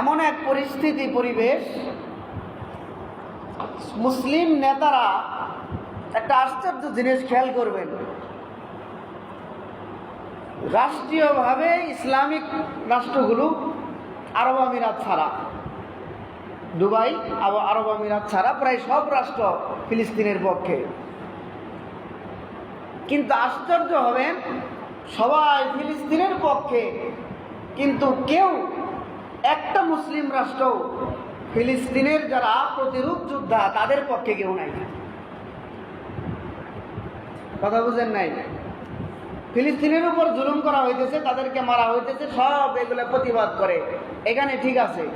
এমন এক পরিস্থিতি, পরিবেশ, মুসলিম নেতারা একটা আশ্চর্য জিনিস খেয়াল করবেন। রাষ্ট্রীয়ভাবে ইসলামিক রাষ্ট্রগুলো আরব আমিরাত ছাড়া, দুবাই আরব আমিরাত ছাড়া প্রায় সব রাষ্ট্র ফিলিস্তিনের পক্ষে। কিন্তু আশ্চর্য হবেন, সবাই ফিলিস্তিনের পক্ষে, কিন্তু কেউ একটা মুসলিম রাষ্ট্র, ফিলিস্তিনের যারা প্রতিরূপ যোদ্ধা, তাদের পক্ষে কেউ নাই। কথা বুঝেন নাই? ফিলিস্তিনের উপর জুলুম করা হইতেছে, তাদেরকে মারা হইতেছে, সব এগুলো প্রতিবাদ করে। এখানে ঠিক আছে।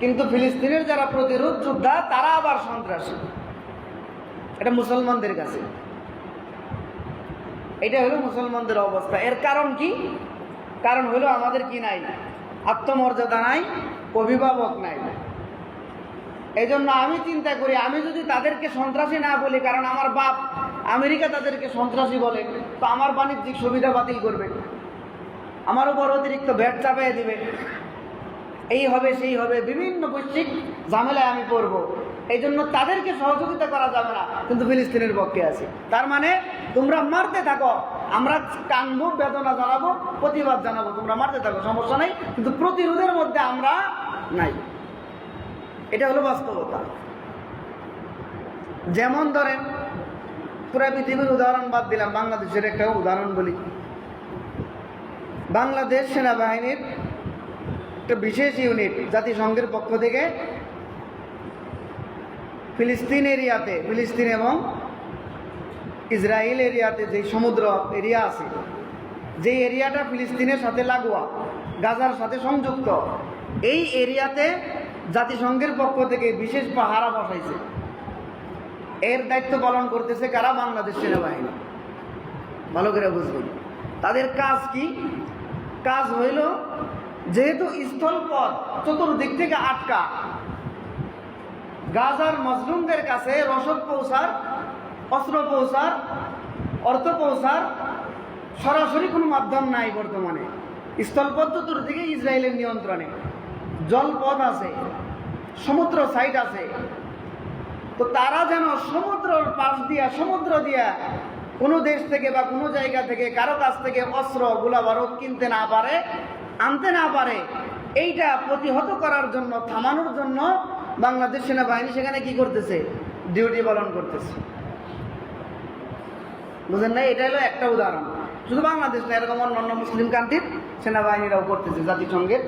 কিন্তু ফিলিস্তিনের যারা প্রতিরোধ যোদ্ধা, তারা আবার সন্ত্রাসী। এটা মুসলমানদের কাছে। এটা হলো মুসলমানদের অবস্থা। এর কারণ কি? কারণ হলো আমাদের কি নাই? আত্মমর্যাদা নাই, অভিভাবক নাই। এই জন্য আমি চিন্তা করি, আমি যদি তাদেরকে সন্ত্রাসী না বলি, কারণ আমার বাপ আমেরিকা তাদেরকে সন্ত্রাসী বলে, তো আমার বাণিজ্যিক সুবিধা বাতিল করবে। আমার উপর অতিরিক্ত ভ্যাট চাপিয়ে দিবে। এই হবে, সেই হবে, বিভিন্ন বৈশ্বিক ঝামেলায় আমি পড়ব। এই জন্য তাদেরকে সহযোগিতা করা যাবে না। কিন্তু ফিলিস্তিনের পক্ষে আছে। তার মানে তোমরা মারতে থাকো। আমরা কানবো, বেদনা জানাব, প্রতিবাদ জানাব। তোমরা মারতে থাকো, সমস্যা নাই। কিন্তু প্রতিরোধের মধ্যে আমরা নাই। এটা হলো বাস্তবতা। যেমন ধরেন পুরা পৃথিবীর উদাহরণ বাদ দিলাম, বাংলাদেশের একটা উদাহরণ বলি। বাংলাদেশ সেনাবাহিনীর একটা বিশেষ ইউনিট জাতিসংঘের পক্ষ থেকে ফিলিস্তিন এরিয়াতে, ফিলিস্তিন এবং ইসরায়েল এরিয়াতে যে সমুদ্র এরিয়া আছে, যে এরিয়াটা ফিলিস্তিনের সাথে লাগোয়া, গাজার সাথে সংযুক্ত, এই এরিয়াতে জাতিসংঘের পক্ষ থেকে বিশেষ পাহারা বসাইছে। এর দায়িত্ব পালন করতেছে কারা? বাংলাদেশ সেনাবাহিনী। ভালো করে বুঝবেন। তাদের কাজ কি? কাজ হইল, যেহেতু স্থলপথ চতুর্দিক থেকে আটকা গাজার মজলুমদের কাছে রসদ পৌঁছার, অস্ত্র পৌঁছার, অর্থ পৌঁছার সরাসরি কোনো মাধ্যম নাই বর্তমানে। স্থলপথ চতুর্দিকে ইসরায়েলের নিয়ন্ত্রণে। জলপথ আছে, সমুদ্র সাইড আছে। তো তারা যেন সমুদ্রর পাশ দিয়া, সমুদ্র দিয়া কোনো দেশ থেকে বা কোনো জায়গা থেকে কারও কাছ থেকে অস্ত্র, গোলা বারুদ কিনতে না পারে, আনতে না পারে, এইটা প্রতিহত করার জন্য, থামানোর জন্য বাংলাদেশ সেনাবাহিনী সেখানে কি করতেছে? ডিউটি পালন করতেছে। বুঝেন না এটা হলো একটা উদাহরণ। শুধু বাংলাদেশ না, এরকম অন্যান্য মুসলিম কান্ট্রির সেনাবাহিনীরাও করতেছে, জাতিসংঘের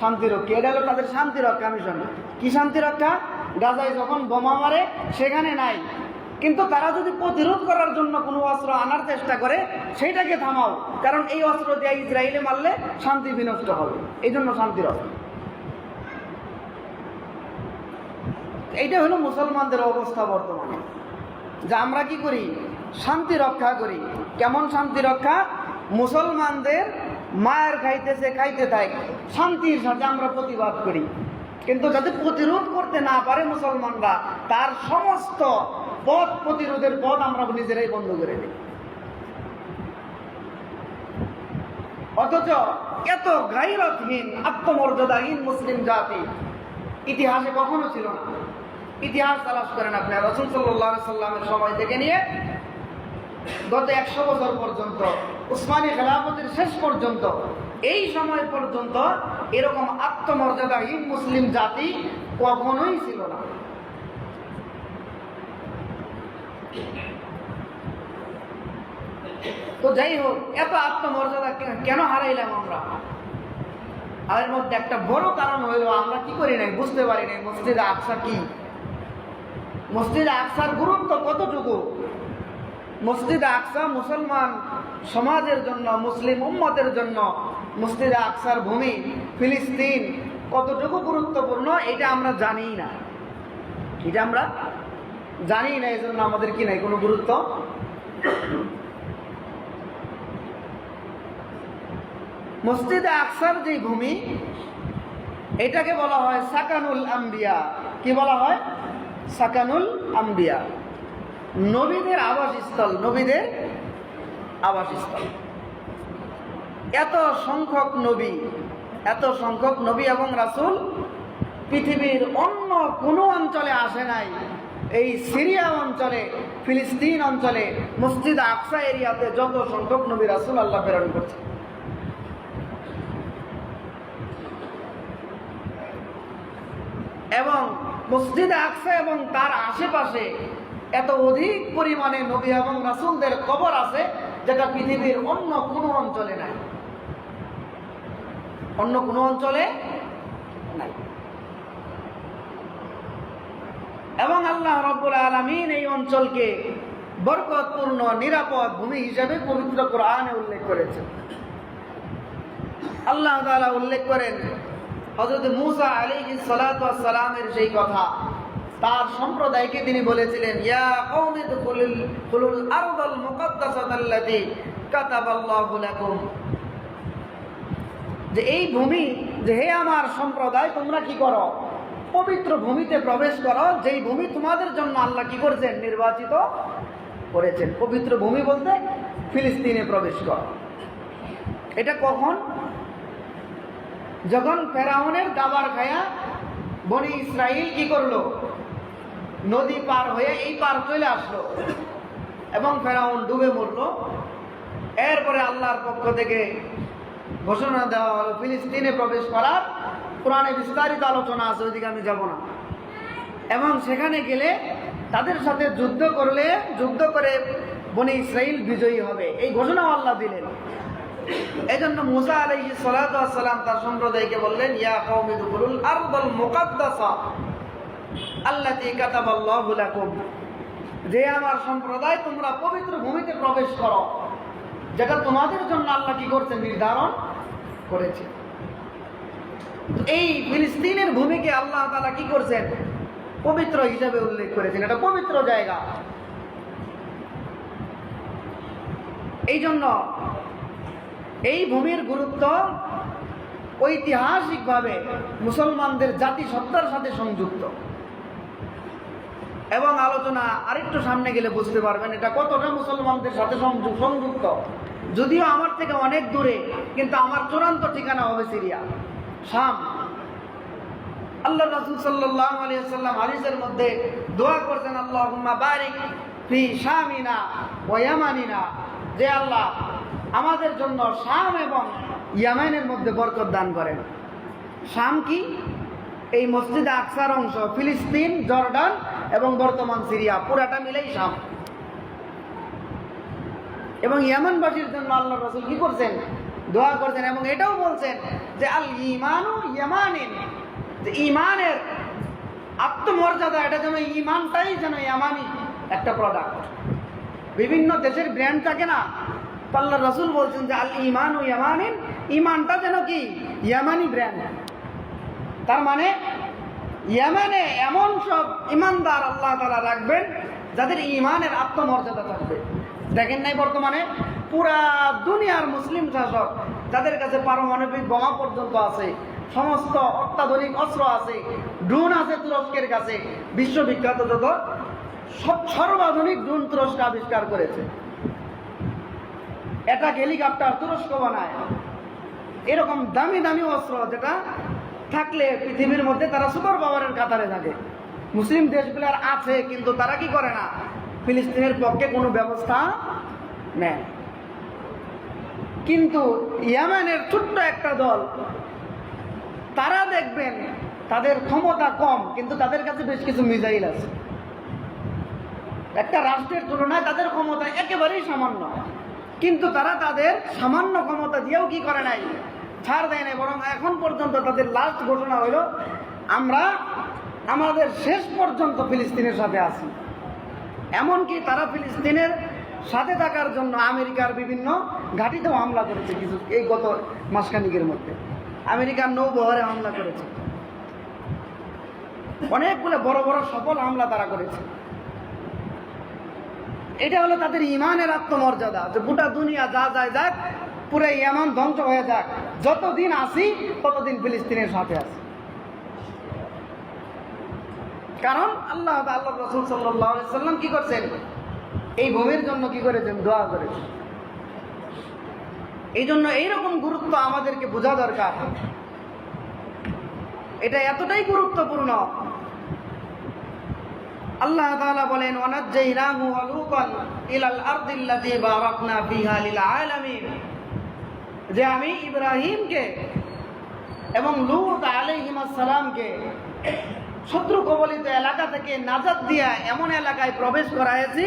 শান্তিরক্ষী এটা হলো তাদের শান্তিরক্ষা মিশন কি শান্তিরক্ষা গাজায় যখন বোমা মারে, সেখানে নাই। কিন্তু তারা যদি প্রতিরোধ করার জন্য কোনো অস্ত্র আনার চেষ্টা করে, সেইটাকে থামাও। কারণ এই অস্ত্র দিয়ে ইসরায়েলে মারলে শান্তি বিনষ্ট হবে। এই জন্য শান্তিরক্ষা এইটা হলো মুসলমানদের অবস্থা বর্তমানে। যে আমরা কি করি? শান্তি রক্ষা করি। কেমন শান্তি রক্ষা? মুসলমানদের মায়ের খাইতেছে খাইতে থাক শান্তির সাথে আমরা প্রতিবাদ করি। কিন্তু যাতে প্রতিরোধ করতে না পারে মুসলমানরা, তার সমস্ত পথ প্রতিরোধের পথ আমরা নিজেরাই বন্ধ করে দিই। অথচ এত গাইরতহীন, আত্মমর্যাদাহীন মুসলিম জাতি ইতিহাসে কখনো ছিল না। ইতিহাস তালাশ করেন আপনি। রসুল সাল্লাহ সাল্লামের সময় থেকে নিয়ে গত একশো বছর পর্যন্ত, উসমানী খেলাফতের শেষ পর্যন্ত, এই সময় পর্যন্ত এরকম আত্মমর্যাদাহীন মুসলিম জাতি কখনোই ছিল না। তো যাই হোক, এত আত্মমর্যাদা কেন হারাইলাম আমরা? আর মধ্যে একটা বড় কারণ হইল, আমরা কি করি নাই? বুঝতে পারি নাই মসজিদ আকসা কি? মসজিদ আকসার গুরুত্ব কতটুকু? মসজিদ আকসা মুসলমান সমাজের জন্য, মুসলিম উম্মতের জন্য মসজিদ আকসার ভূমি, ফিলিস্তিন কতটুকু গুরুত্বপূর্ণ এটা আমরা জানিই না। এটা আমরা জানি না এই জন্য আমাদের কি নাই কোনো গুরুত্ব? মসজিদে আকসার যে ভূমি, এটাকে বলা হয় সাকানুল আম্বিয়া। কি বলা হয়? সাকানুল আম্বিয়া। নবীদের আবাসস্থল নবীদের আবাসস্থল। এত সংখ্যক নবী, এত সংখ্যক নবী এবং রাসূল পৃথিবীর অন্য কোনো অঞ্চলে আসে নাই। এই সিরিয়া অঞ্চলে, ফিলিস্তিন অঞ্চলে, মসজিদ আকসা এরিয়াতে যত সংখ্যক নবী, রাসুল আল্লাহ প্রেরণ করছে এবং মসজিদ আকসা এবং তার আশেপাশে এত অধিক পরিমাণে নবী এবং রাসুলদের কবর আছে, যেটা পৃথিবীর অন্য কোনো অঞ্চলে নাই। অন্য কোনো অঞ্চলে নাই। এবং আল্লাহ রব্বুল আলমিন এই অঞ্চলকে বরকতপূর্ণ, নিরাপদ ভূমি হিসেবে পবিত্র কোরআনে উল্লেখ করেছেন। আল্লাহ তাআলা উল্লেখ করেন হজরত মুসা আলী সালামের সেই কথা, তার সম্প্রদায়কে তিনি বলেছিলেন, ইয়া যে এই ভূমি, যে হে আমার সম্প্রদায়, তোমরা কি করো? পবিত্র ভূমিতে প্রবেশ করো, যেই ভূমি তোমাদের জন্য আল্লাহ কি করেছেন? নির্বাচিত করেছেন। পবিত্র ভূমি বলতে ফিলিস্তিনে প্রবেশ করো। এটা কখন? যখন ফেরাউনের দাবার খায়া বনি ইসরাইল কি করল? নদী পার হয়ে এই পার চলে আসলো। এবং ফেরাউন ডুবে মরলো। এরপরে আল্লাহর পক্ষ থেকে ঘোষণা দেওয়া হলো, ফিলিস্তিনে প্রবেশ করার পুরাণে বিস্তারিত আলোচনা আছে, ওইদিকে আমি যাব না। এবং সেখানে গেলে তাদের সাথে যুদ্ধ করলে, যুদ্ধ করে বনি ইসরাইল বিজয়ী হবে। এই ঘোষণাও আল্লাহ দিলেন। এই জন্য মুসা আলাইহি সালাম তার সম্প্রদায়কে বললেন, ইয়া কওমি দুখুলুল আরদাল মুকাদ্দাসা আল্লাতী কাতাবাল্লাহু লাকুম। যে আমার সম্প্রদায় তোমরা পবিত্র ভূমিতে প্রবেশ করো, যেটা তোমাদের জন্য আল্লাহ কি করছে নির্ধারণ করেছে। এই ফিলিস্তিনের ভূমিকে আল্লাহ তাআলা কি করছেন? পবিত্র হিসাবে উল্লেখ করেছেন। এটা পবিত্র জায়গা। এই জন্য এই ভূমির গুরুত্ব ঐতিহাসিকভাবে মুসলমানদের জাতিসত্তার সাথে সংযুক্ত। এবং আলোচনা আরেকটু সামনে গেলে বুঝতে পারবেন এটা কতটা মুসলমানদের সাথে সংযুক্ত যদিও আমার থেকে অনেক দূরে, কিন্তু আমার চূড়ান্ত ঠিকানা হবে সিরিয়া, শাম। আল্লাহ রাসূল ওয়াসাল্লাম হাদিসের মধ্যে দোয়া করছেন, আল্লাহুম্মা বারিক ফি শামিনা ওয়া ইয়ামানিনা। যে আল্লাহ আমাদের জন্য শাম এবং ইয়ামানের মধ্যে বরকত দান করেন। শাম কি? এই মসজিদ আকসার অংশ ফিলিস্তিন, জর্ডান এবং বর্তমান সিরিয়া, পুরাটা মিলেই শাম। এবং ইয়ামানবাসীর জন্য আল্লাহ রসুল কি করছেন? দোয়া করছেন এবং এটাও বলছেন যে, আল ইমানু ইয়ামানিন। যে ইমানের আত্মমর্যাদা, এটা যেন ইমানটাই যেন ইয়ামানি একটা প্রোডাক্ট বিভিন্ন দেশের ব্র্যান্ড থাকে না আল্লাহ রসুল বলছেন যে, আল ইমান ও ইয়ামানিন। ইমানটা যেন কি? ইয়ামানি ব্র্যান্ড তার মানে ইয়ামানে এমন সব ইমানদার আল্লাহ তালা রাখবেন যাদের ইমানের আত্মমর্যাদা থাকবে। দেখেন নাই বর্তমানে পুরা দুনিয়ার মুসলিম শাসক যাদের কাছে পারমাণবিক বোমা পর্যন্ত আছে, সমস্ত অত্যাধুনিক অস্ত্র আছে, ড্রোন আছে তুরস্কের কাছে, বিশ্ববিখ্যাত যত সব সর্বাধুনিক ড্রোন তুরস্ক আবিষ্কার করেছে। এটা হেলিকপ্টার তুরস্ক বানায়। এরকম দামি দামি অস্ত্র যেটা থাকলে পৃথিবীর মধ্যে তারা সুপার পাওয়ারের কাতারে থাকে। মুসলিম দেশগুলোর আছে, কিন্তু তারা কি করে না? ফিলিস্তিনের পক্ষে কোনো ব্যবস্থা নেয়। কিন্তু ইয়ামানের ছোট্ট একটা দল, তারা দেখবেন তাদের ক্ষমতা কম, কিন্তু তাদের কাছে বেশ কিছু মিসাইল আছে। একটা রাষ্ট্রের তুলনায় তাদের ক্ষমতা একেবারেই সামান্য। কিন্তু তারা তাদের সামান্য ক্ষমতা দিয়েও কি করে নাই? ছাড় দেয় নাই, বরং এখন পর্যন্ত তাদের লাস্ট ঘোষণা হলো আমরা আমাদের শেষ পর্যন্ত ফিলিস্তিনের সাথে আছি। এমনকি তারা ফিলিস্তিনের সাথে থাকার জন্য আমেরিকার বিভিন্ন ঘাঁটিতেও হামলা করেছে কিছু, এই গত মাসখানিকের মধ্যে। আমেরিকার নৌবহরে হামলা করেছে। অনেকগুলো বড় বড় সফল হামলা তারা করেছে। এটা হলো তাদের ইমানের আত্মমর্যাদা, যে গোটা দুনিয়া যা যায় যাক, পুরো ইমান ধ্বংস হয়ে যাক। যতদিন আসি ততদিন ফিলিস্তিনের সাথে আছি। কারণ আল্লাহ আল্লাহ রসুল সাল্লাম কি করছেন? এই ভূমির জন্য কি করেছেন? দোয়া করেছেন। এই জন্য এইরকম গুরুত্ব আমাদেরকে বোঝা দরকার। এটা এতটাই গুরুত্বপূর্ণ আল্লাহ তাআলা বলেন ওয়ানাজ্জাইনাহু ওয়া লূতান ইলাল আরদিল্লাতী বারাকনা ফিহা লিল আলামিন। যে আমি ইব্রাহিমকে এবং লূত আলাইহিস সালামকে শত্রু কবলিত এলাকা থেকে নাজাত দিয়া এমন এলাকায় প্রবেশ করাইছি,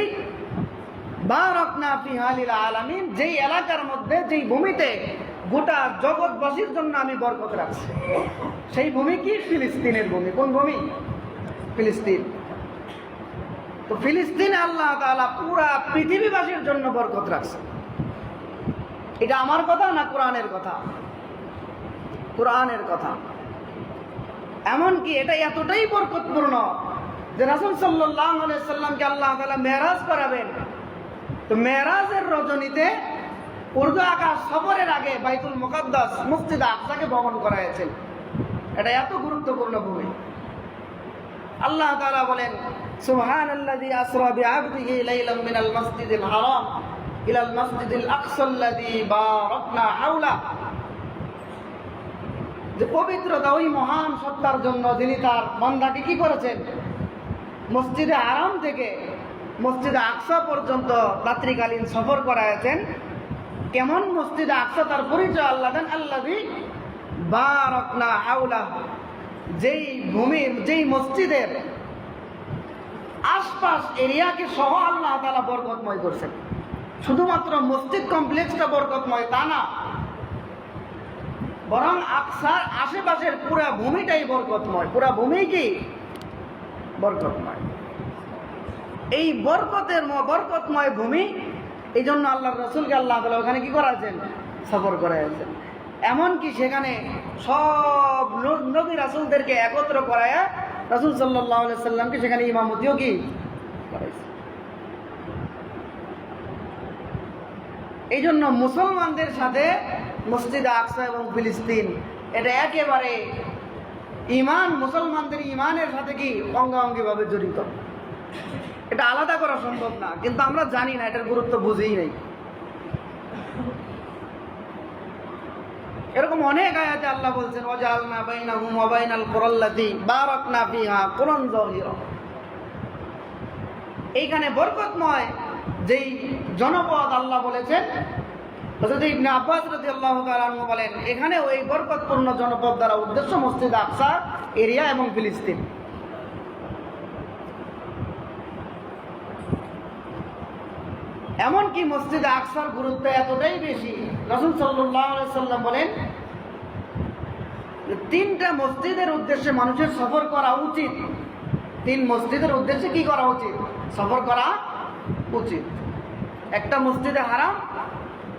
বারাকনা ফিহা লিল আলামিন, যেই এলাকার মধ্যে, যেই ভূমিতে গোটা জগৎবাসীর জন্য আমি বরকত রাখছি। সেই ভূমি কি? ফিলিস্তিনের ভূমি। কোন ভূমি? ফিলিস্তিন। তো ফিলিস্তিনে আল্লাহ তাআলা পুরা পৃথিবীবাসীর জন্য বরকত রাখছে। এটা আমার কথা না কোরআনের কথা? কোরআনের কথা। এমনকি এটা এতটাই বরকতপূর্ণ যে রাসুল সাল্লাহ সাল্লামকে আল্লাহ তাআলা মেরাজ করাবেন। তো মেরাজের রজনীতে উর্দু আকাশ সফরের আগে বাইতুল মুকাদ্দাস মুফতিদ আকসাকে ভ্রমণ করা হয়েছিল এটা এত গুরুত্বপূর্ণ ভূমি। আল্লাহ তাআলা বলেন সুবহানাল্লাযী আসরা বিআবদিহি লাইলাম মিনাল মাসজিদিল হারাম ইলাল মাসজিদিল আকসাল্লাযী বারাকনা হাওলা। যে পবিত্রতা ওই মহান সত্তার জন্য যিনি তার বান্দাকে কি করেছেন? মসজিদে আরাম থেকে মসজিদে আকসা পর্যন্ত রাত্রিকালীন সফর করাইছেন। কেমন মসজিদে আকসা তার পরিচয় আল্লাহ দেন? আল্লাহি বারকনা আউলা যেই ভূমির, যেই মসজিদের আশপাশ এরিয়াকে সহ আল্লাহ তালা বরকতময় করছেন। শুধুমাত্র মসজিদ কমপ্লেক্সটা বরকতময় তা না, বরং আকসার আশেপাশের পুরা ভূমিটাই বরকতময়। পুরা ভূমি কি? বরকতময়। এই বরকতের বরকতময় ভূমি এই জন্য আল্লাহ রসুলকে আল্লাহ তালা ওখানে কি করাছেন সফর করাইছেন। এমনকি সেখানে সব নবী রাসুলদেরকে একত্র করায়া রাসুল সাল্লাহ সাল্লামকে সেখানে ইমামতিও কি এই জন্য মুসলমানদের সাথে মসজিদ আকসা এবং ফিলিস্তিন, এটা একেবারে ইমান মুসলমানদের ইমানের সাথে কি অঙ্গাঙ্গিভাবে জড়িত? এটা আলাদা করা সম্ভব না, কিন্তু আমরা জানি না, এটার গুরুত্ব বুঝেই নাই। এরকম অনেক আয়াতে আল্লাহ বলছেন ওজাল না বাইনা হুম অবাইনাল বাইনাল বারক না ফিহা কুরান জহির এইখানে বরকতময় যেই জনপদ আল্লাহ বলেছেন হজরত ইবনে আব্বাস রাদিয়াল্লাহু তাআলা বলেন এখানে ওই বরকতপূর্ণ জনপদ দ্বারা উদ্দেশ্য মসজিদ আকসা, এরিয়া এবং ফিলিস্তিন। এমনকি মসজিদে আকসার গুরুত্ব এতটাই বেশি, রসুল সাল্লাম বলেন তিনটা মসজিদের উদ্দেশ্যে মানুষের সফর করা উচিত। তিন মসজিদের উদ্দেশ্যে কি করা উচিত? সফর করা উচিত। একটা মসজিদে হারাম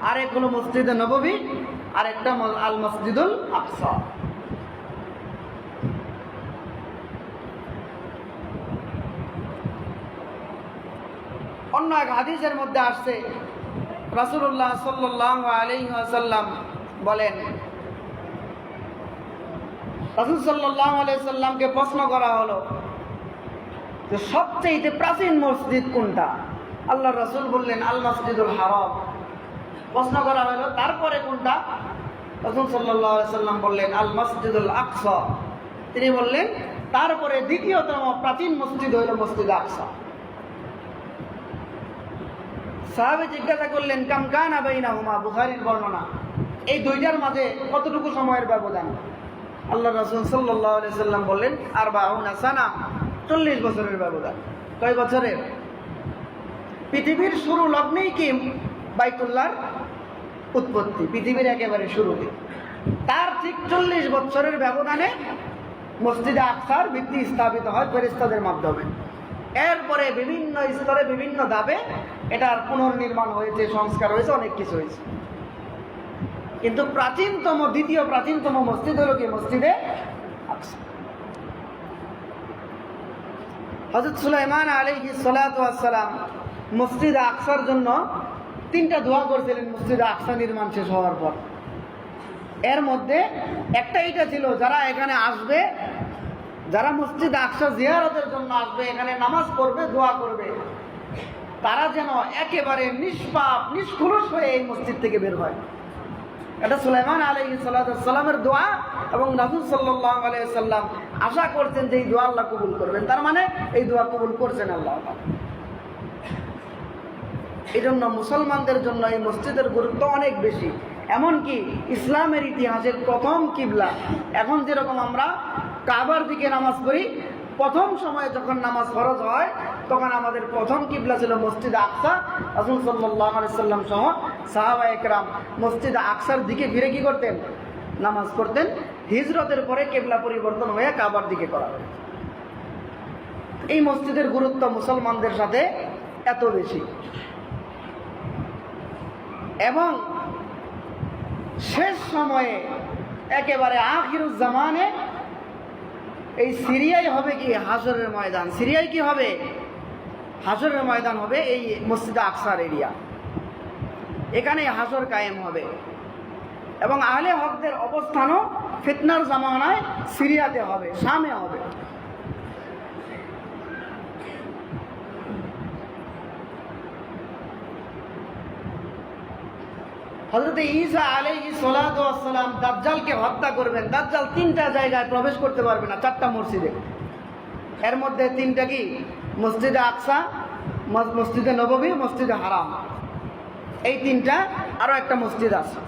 আর এক হলো মসজিদে নববী আর একটা আল মসজিদুল আকসা। অন্য এক হাদিসের মধ্যে আসছে আলাইহি ওয়াসাল্লাম বলেন, রাসূল সাল্লাল্লাহু আলাইহি সাল্লামকে প্রশ্ন করা হলো যে সবচেয়ে প্রাচীন মসজিদ কোনটা? আল্লাহ রাসূল বললেন, আল মসজিদুল হারাম। প্রশ্ন করা হলো, তারপরে কোনটা? রাসূল আলাইহি সাল্লাম বললেন, আল মসজিদুল আকসা। তিনি বললেন, তারপরে দ্বিতীয়তম প্রাচীন মসজিদ হইল মসজিদ আকসা। সাহাবে জিজ্ঞাসা করলেন, কাম কান আবাইনা হুমা বুখারির বর্ণনা। এই দুইটার মাঝে কতটুকু সময়ের ব্যবধান? আল্লাহ রাসুল সাল্লাহ সাল্লাম বললেন আর বাহুনা সানা। চল্লিশ বছরের ব্যবধান। কয় বছরের? পৃথিবীর শুরু লগ্নেই কি? বাইতুল্লাহর উৎপত্তি। পৃথিবীর একেবারে শুরুতে। তার ঠিক চল্লিশ বছরের ব্যবধানে মসজিদে আকসার ভিত্তি স্থাপিত হয় ফেরিস্তাদের মাধ্যমে। এরপরে বিভিন্ন স্তরে বিভিন্ন ধাপে এটার পুনর্নির্মাণ হয়েছে, সংস্কার হয়েছে, অনেক কিছু হয়েছে। কিন্তু প্রাচীনতম, দ্বিতীয় প্রাচীনতম মসজিদ হলো কি? মসজিদে হজরত সুলাইমান আলাইহি সালাম মসজিদ আকসার জন্য তিনটা দোয়া করছিলেন, মসজিদ আকসা নির্মাণ শেষ হওয়ার পর। এর মধ্যে একটা এটা ছিল, যারা এখানে আসবে, যারা মসজিদ আকসা জিয়ারতের জন্য আসবে, এখানে নামাজ পড়বে, দোয়া করবে। তারা যেন একেবারে নিষ্পাপ নিষ্কুলস হয়ে এই মসজিদ থেকে বের হয়। এটা সুলাইমান আলী সাল্লামের দোয়া এবং রাসুল সাল্লাহ আলাইসাল্লাম আশা করছেন যে এই দোয়া আল্লাহ কবুল করবেন। তার মানে এই দোয়া কবুল করছেন আল্লাহ। এই জন্য মুসলমানদের জন্য এই মসজিদের গুরুত্ব অনেক বেশি। এমনকি ইসলামের ইতিহাসের প্রথম কিবলা। এখন যেরকম আমরা কাবার দিকে নামাজ পড়ি, প্রথম সময়ে যখন নামাজ ফরজ হয় তখন আমাদের প্রথম কিবলা ছিল মসজিদ আকসা। রাসুল সাল্লাহ সাল্লাম সহ সাহাবা একরাম মসজিদ আকসার দিকে ফিরে কি করতেন? নামাজ পড়তেন। হিজরতের পরে কেবলা পরিবর্তন হয়ে কাবার দিকে করা হয় এই মসজিদের গুরুত্ব মুসলমানদের সাথে এত বেশি। এবং শেষ সময়ে একেবারে আখিরুজ্জামানে এই সিরিয়াই হবে কি? হাসরের ময়দান। সিরিয়াই কি হবে? হাসরের ময়দান হবে এই মসজিদে আকসার এরিয়া। এখানে হাসর কায়েম হবে। এবং আহলে হকদের অবস্থানও ফিতনার জামানায় সিরিয়াতে হবে, শামে হবে। হজরত ঈসা আলাইহি সালাম দাজ্জালকে হত্যা করবেন। দাজ্জাল তিনটা জায়গায় প্রবেশ করতে পারবে না, চারটা মসজিদে। এর মধ্যে তিনটা কি? মসজিদে আকসা মসজিদে নববী মসজিদে হারাম। এই তিনটা আরও একটা মসজিদ আছে।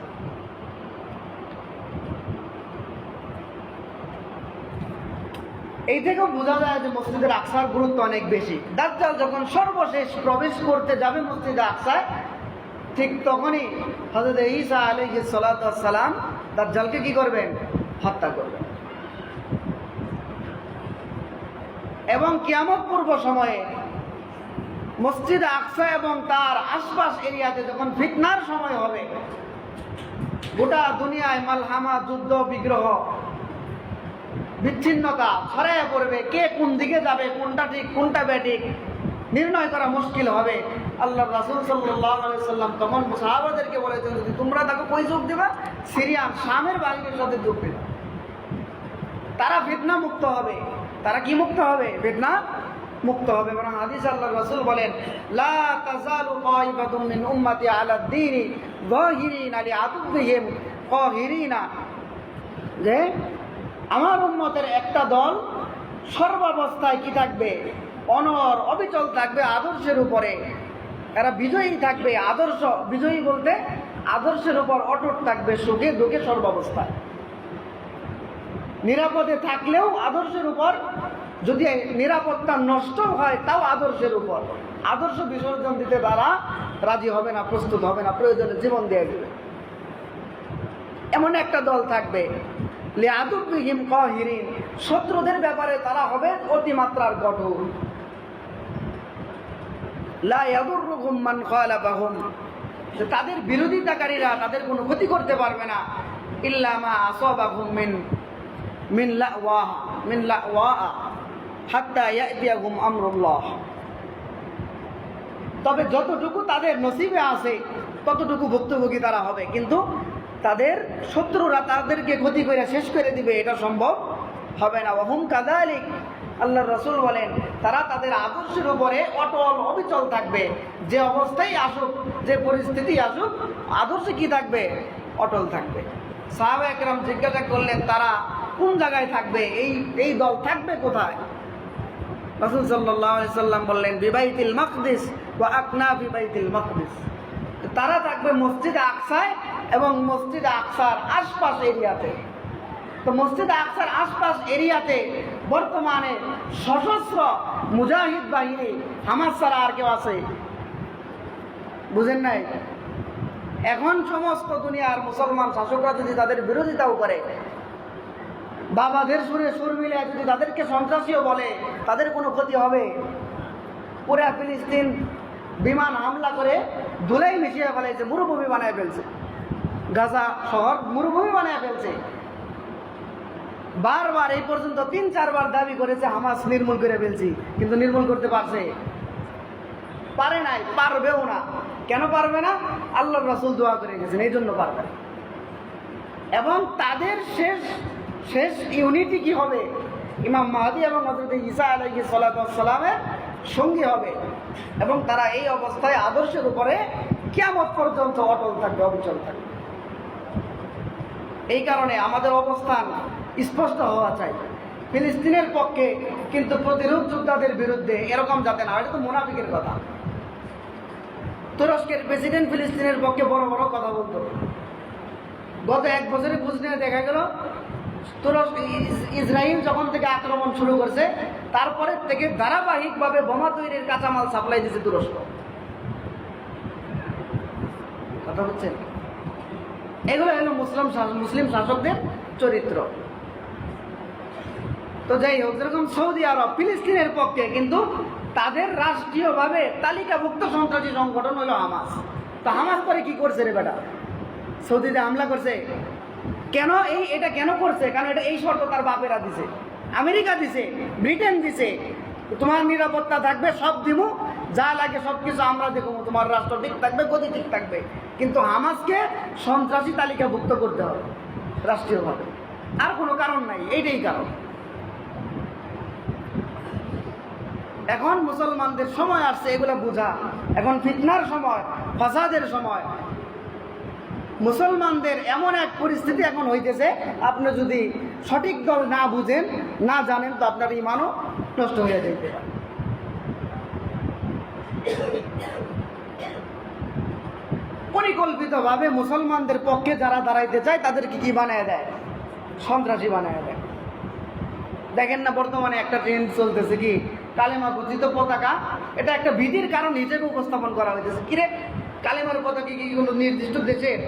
এই থেকেও বোঝা যায় যে মসজিদের আকসার গুরুত্ব অনেক বেশি। দাজ্জাল যখন সর্বশেষ প্রবেশ করতে যাবে মসজিদে আকসায়, ঠিক তখনই হজরত ঈসা আলী সালাম দাজ্জালকে কি করবেন? হত্যা করবেন। এবং কিয়ামত পূর্ব সময়ে মসজিদ আকসা এবং তার আশপাশ এরিয়াতে যখন ফিতনার সময় হবে, গোটা দুনিয়ায় মালহামা, যুদ্ধ, বিগ্রহ, বিচ্ছিন্নতা ছড়াইয়া পড়বে। কে কোন দিকে যাবে, কোনটা ঠিক, কোনটা ব্যাঠিক নির্ণয় করা মুশকিল হবে। আল্লাহ রাসুল সাল্লাম তখন সাহাবাদেরকে বলেছেন, যদি তোমরা তাকে কই যোগ দেবা? সিরিয়ান শামের বাহিনীর সাথে যোগ দেবা। তারা ফিতনা মুক্ত হবে। তারা কি মুক্ত হবে? ফিতনা মুক্ত হবে। বরং হাদিস আল্লাহ রাসূল বলেন, লা যে আমার উম্মতের একটা দল সর্বাবস্থায় কি থাকবে? অনর, অবিচল থাকবে আদর্শের উপরে। এরা বিজয়ী থাকবে আদর্শ। বিজয়ী বলতে আদর্শের উপর অটুট থাকবে সুখে দুঃখে সর্বাবস্থায়। নিরাপদে থাকলেও আদর্শের উপর যদি নিরাপত্তা নষ্ট হয়, তাও আদর্শের উপর। আদর্শ বিসর্জন দিতে তারা রাজি হবে না, প্রস্তুত হবে না, প্রয়োজনে জীবন দিয়ে দেবে। এমন একটা দল থাকবে লিয়াদুবিহিম কাহিরিন, শত্রুদের ব্যাপারে তারা হবে অতিমাত্রার কঠোর। লা ইয়াদুররুহুম মান খালাফাহুম। যে তাদের বিরোধিতাকারীরা তাদের কোনো ক্ষতি করতে পারবে না। ইল্লা মা আসাবাহুম মিন মিন লাওয়া মিন লাওয়া হাত্তা ইয়াতিয়াহুম আমরুল্লাহ তবে যতটুকু তাদের নসিবে আছে, ততটুকু ভুক্তভোগী তারা হবে। কিন্তু তাদের শত্রুরা তাদেরকে ক্ষতি করে শেষ করে দিবে, এটা সম্ভব হবে না। ওহুম কাদালিক আল্লাহ রসুল বলেন, তারা তাদের আদর্শের উপরে অটল, অবিচল থাকবে। যে অবস্থায় আসুক, যে পরিস্থিতি আসুক, আদর্শে কি থাকবে? অটল থাকবে। সাহাবা একরাম জিজ্ঞাসা করলেন, তারা কোন জায়গায় থাকবে? এই এই দল থাকবে কোথায়? রাসুল সাল্লাম বললেন বিবাহিতিল মকদিস ও আকনা বিবাহিতিল মকদিস। তারা থাকবে মসজিদ আকসায় এবং মসজিদ আকসার আশপাশ এরিয়াতে। তো মসজিদ আকসার আশপাশ এরিয়াতে বর্তমানে সশস্ত্র মুজাহিদ বাহিনী হামাস ছাড়া আর কেউ আছে? বুঝেন নাই? এখন সমস্ত দুনিয়ার মুসলমান শাসকরা যদি তাদের বিরোধিতাও করে বাবাদের সুরে সুর মিলে যদি তাদেরকে সন্ত্রাসীও বলে, তাদের কোনো ক্ষতি হবে? পুরা ফিলিস্তিন বিমান হামলা করে ধুলাই মিশিয়ে ফেলেছে, মরুভূমি বানায় ফেলছে। গাজা শহর মরুভূমি বানায় ফেলছে। বারবার এই পর্যন্ত তিন, চারবার দাবি করেছে, হামাস নির্মূল করে ফেলছি, কিন্তু নির্মূল করতে পারছে? পারে নাই, পারবেও না। কেন পারবে না? আল্লাহ রাসুল দোয়া করে গেছেন, এই জন্য পারবে এবং তাদের শেষ শেষ ইউনিটি কি হবে? ইমাম মাহাদি এবং হজরত ইসা আলহি সালামের সঙ্গী হবে। এবং তারা এই অবস্থায় আদর্শের উপরে কিয়ামত পর্যন্ত অটল থাকবে, অবিচল থাকবে। এই কারণে আমাদের অবস্থান স্পষ্ট হওয়া চাই। ফিলিস্তিনের পক্ষে কিন্তু প্রতিরোধ যোদ্ধাদের বিরুদ্ধে এরকম যাতে না এটা তো মুনাফিকের কথা। তুরস্কের প্রেসিডেন্ট ফিলিস্তিনের পক্ষে বড় বড় কথা বলতো। গত এক বছরে খোঁজ নিয়ে দেখা গেল তুরস্ক ইসরায়েল যখন থেকে আক্রমণ শুরু করছে তারপরে থেকে ধারাবাহিকভাবে বোমা তৈরির কাঁচামাল সাপ্লাই দিচ্ছে তুরস্ক। কথা হচ্ছেন এগুলো হলো মুসলিম মুসলিম শাসকদের চরিত্র। তো যাই হোক, যেরকম সৌদি আরব, ফিলিস্তিনের পক্ষে কিন্তু তাদের রাষ্ট্রীয়ভাবে তালিকাভুক্ত সন্ত্রাসী সংগঠন হলো হামাস। তো হামাস পরে কি করছে রে বেটা? সৌদিতে হামলা করছে? কেন এই এটা কেন করছে? কারণ এটা এই শর্ত তার বাপেরা দিছে। আমেরিকা দিছে, ব্রিটেন দিছে। তোমার নিরাপত্তা থাকবে, সব দিব যা লাগে সব কিছু আমরা দেখব তোমার রাষ্ট্র ঠিক থাকবে, গতি ঠিক থাকবে। কিন্তু হামাসকে সন্ত্রাসী তালিকাভুক্ত করতে হবে, রাষ্ট্রীয়ভাবে। আর কোনো কারণ নাই, এইটাই কারণ। এখন মুসলমানদের সময় আসছে, এগুলো বোঝা। এখন ফিতনার সময়, ফাসাদের সময়। মুসলমানদের এমন এক পরিস্থিতি এখন হইতেছে, আপনি যদি সঠিক দল না বুঝেন, না জানেন, তো আপনার ইমানও নষ্ট হয়ে যেতে পারে পরিকল্পিতভাবে মুসলমানদের পক্ষে যারা দাঁড়াইতে চায়, তাদেরকে কি বানায় দেয়? সন্ত্রাসী বানায় দেয়। দেখেন না, বর্তমানে একটা ট্রেন্ড চলতেছে কি? কালেমা পতাকা, এটা একটা বিধির কারণ হিসেবে উপস্থাপন করা হইতেছে। কিরে? কালেমার পতাকা কি কোনো নির্দিষ্ট দেশের,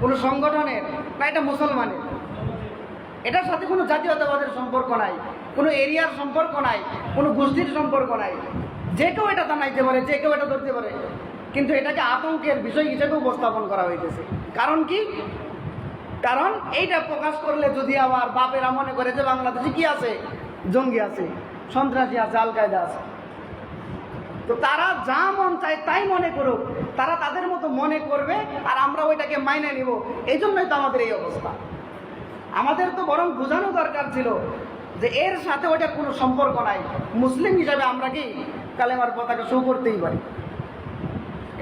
কোনো সংগঠনের না এটা মুসলমানের? এটার সাথে কোনো জাতীয়তাবাদের সম্পর্ক নাই, কোনো এরিয়ার সম্পর্ক নাই, কোনো গোষ্ঠীর সম্পর্ক নাই। যে কেউ এটা জানাইতে পারে, যে কেউ এটা ধরতে পারে। কিন্তু এটাকে আতঙ্কের বিষয় হিসেবে উপস্থাপন করা হইতেছে। কারণ কি? কারণ এইটা প্রকাশ করলে যদি আবার বাপেরা মনে করে যে বাংলাদেশে কি আছে? জঙ্গি আছে, সন্ত্রাসী আছে আল কায়দা আছে। তো তারা যা মন চায় তাই মনে করুক। তারা তাদের মতো মনে করবে আর আমরা ওইটাকে মাইনে নিব। এই জন্যই তো আমাদের এই অবস্থা। আমাদের তো বরং বোঝানো দরকার ছিল যে এর সাথে ওইটা কোনো সম্পর্ক নাই। মুসলিম হিসাবে আমরা কি কালেমার পতাকা শো করতেই পারি?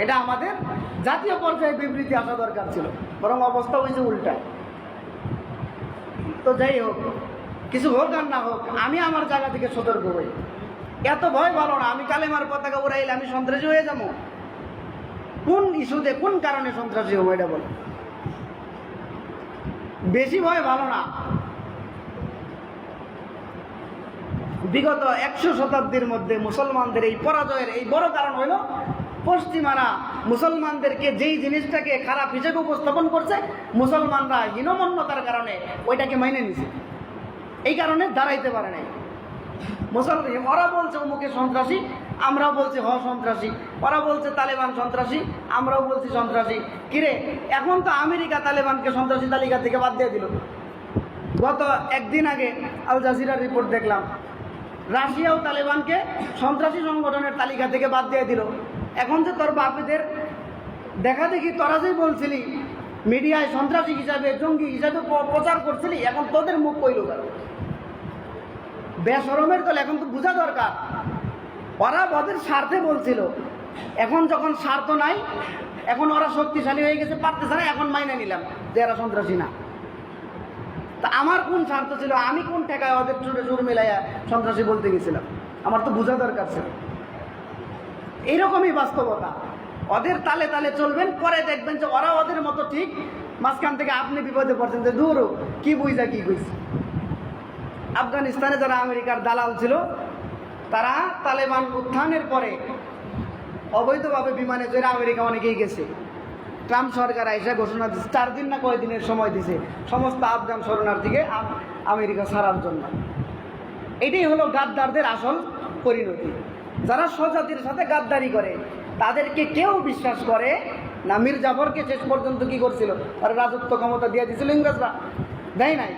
এটা আমাদের জাতীয় পর্যায়ে বিবৃতি আসা দরকার ছিল। বরং অবস্থা হয়েছে উল্টায় তো যাই হোক, কিছু হোক আর না হোক, আমি আমার জায়গা থেকে সতর্ক হই। এত ভয় ভালো না, আমি কালেমার পতাকা উড়াইলে আমি সন্ত্রাসী হয়ে যাব? কোন ইস্যুতে কোন কারণে সন্ত্রাসী হব এটা বলো। বেশি ভয় ভালো না। বিগত একশো শতাব্দীর মধ্যে মুসলমানদের এই পরাজয়ের এই বড় কারণ হইল পশ্চিমারা মুসলমানদেরকে যেই জিনিসটাকে খারাপ হিসেবে উপস্থাপন করছে, মুসলমানরা হীনমন্যতার কারণে ওইটাকে মাইনে নিছে। এই কারণে দাঁড়াইতে পারে নাই। মুসলমান ওরা বলছে অমুকে সন্ত্রাসী, আমরাও বলছি হ, সন্ত্রাসী। ওরা বলছে তালেবান সন্ত্রাসী, আমরাও বলছি সন্ত্রাসী। কিরে, এখন তো আমেরিকা তালেবানকে সন্ত্রাসী তালিকা থেকে বাদ দিয়ে দিল। গত একদিন আগে আল জাজিরার রিপোর্ট দেখলাম। রাশিয়াও তালেবানকে সন্ত্রাসী সংগঠনের তালিকা থেকে বাদ দিয়ে দিল। এখন যে তোর বাপেদের দেখা দেখি তোরা যে বলছিলি, মিডিয়ায় সন্ত্রাসী হিসাবে, জঙ্গি হিসাবে প্রচার করছিলি, এখন তোদের মুখ কইল বেসরমের দল, এখন তো বোঝা দরকার। ওরা ওদের স্বার্থে বলছিল। এখন যখন স্বার্থ নাই, এখন ওরা শক্তিশালী হয়ে গেছে, পারতেছে না, এখন মাইনে নিলাম যে এরা সন্ত্রাসী না। তা আমার কোন স্বার্থ ছিল? আমি কোন ঠেকায় ওদের চুরে চুর মিলাইয়া সন্ত্রাসী বলতে গেছিলাম? আমার তো বোঝা দরকার ছিল। এইরকমই বাস্তবতা। ওদের তালে তালে চলবেন, পরে দেখবেন যে ওরা ওদের মতো ঠিক। মাঝখান থেকে আপনি বিপদে পড়ছেন যে, দূর কি বুঝা, কি কইছে? আফগানিস্তানে যারা আমেরিকার দালাল ছিল, তারা তালেবান উত্থানের পরে অবৈধভাবে বিমানে চড়ে আমেরিকা অনেকেই গেছে। ট্রাম্প সরকার এসে ঘোষণা দিচ্ছে চার দিন না কয়দিনের সময় দিছে, সমস্ত আফগান শরণার্থীকে আমেরিকা ছাড়ার জন্য। এটাই হলো গাদ্দারদের আসল পরিণতি। যারা স্বজাতির সাথে গাদ্দারি করে, তাদেরকে কেউ বিশ্বাস করে না। মীর জাফরকে শেষ পর্যন্ত কি করছিল? তার রাজত্ব ক্ষমতা দিয়ে দিয়েছিল ইংরেজরা। দেয় নাই।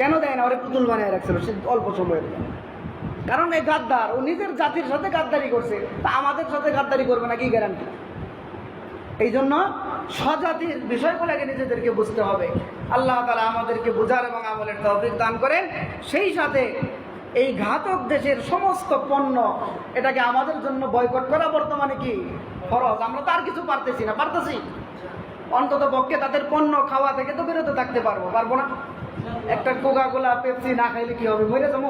কেন দেয় না? ওরে পুতুল বানিয়ে রাখছিল, সে অল্প সময়ের কারণ এই গাদ্দার, ও নিজের জাতির সাথে গাদ্দারি করছে। তা আমাদের সাথে গাদ্দারি করবে না, কি গ্যারান্টি এই জন্য স্বজাতির বিষয়গুলোকে নিজেদেরকে বুঝতে হবে। আল্লাহ তালা আমাদেরকে বোঝার এবং আমলের তৌফিক দান করেন। সেই সাথে এই ঘাতক দেশের সমস্ত পণ্য, এটাকে আমাদের জন্য বয়কট করা বর্তমানে কি? ফরজ। আমরা তো আর কিছু পারতেছি না, পারতেছি? অন্তত পক্ষে তাদের পণ্য খাওয়া থেকে তো বিরত থাকতে পারব পারব না? একটা কোকা কোলা পেপসি না খাইলে কি হবে? মরে যাব?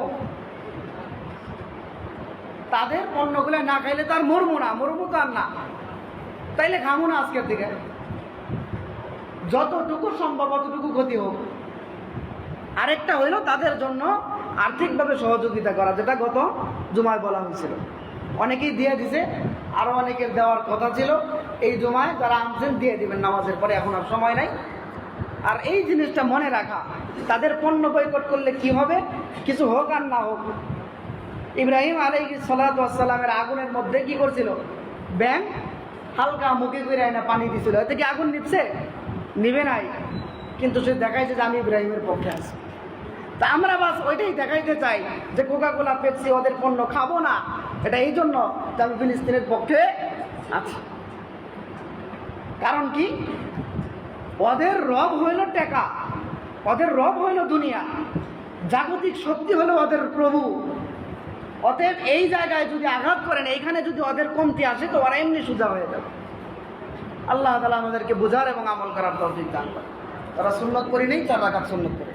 তাদের পণ্যগুলো না খাইলে তার মরবো না, মরবো তো আর না। তাইলে খামো না আজকের দিকে যতটুকু সম্ভব অতটুকু ক্ষতি হোক। আরেকটা হইল তাদের জন্য আর্থিকভাবে সহযোগিতা করা, যেটা গত জুমায় বলা হয়েছিল। অনেকেই দিয়ে দিছে আরও অনেকের দেওয়ার কথা ছিল। এই জুমায় যারা আনছেন, দিয়ে দিবেন। নামাজের পরে এখন আর সময় নাই। আর এই জিনিসটা মনে রাখা, তাদের পণ্য বয়কট করলে কি হবে? কিছু হোক আর না হোক। ইব্রাহিম আলাই সালাতামের আগুনের মধ্যে কি করছিল? ব্যাং হালকা মুখে করে না পানি দিছিল। এতে কি আগুন নিচ্ছে? নিবে নাই। কিন্তু সে দেখাইছে যে আমি ইব্রাহিমের পক্ষে আছি। তা আমরা বাস ওইটাই দেখাইতে চাই যে কোকা কোলা পেপসি ওদের পণ্য খাব না। এটা এই জন্য যে আমি ফিলিস্তিনের পক্ষে আছি। কারণ কি? ওদের রব হইল টেকা ওদের রব হইল দুনিয়া। জাগতিক শক্তি হলো ওদের প্রভু। অতএব এই জায়গায় যদি আঘাত করেন, এইখানে যদি ওদের কমতি আসে, তো ওরা এমনি সোজা হয়ে যাবে। আল্লাহ তালা আমাদেরকে বোঝার এবং আমল করার তৌফিক দান করে তারা সুন্নত করি নেই, চার রাখার সুন্নত করে।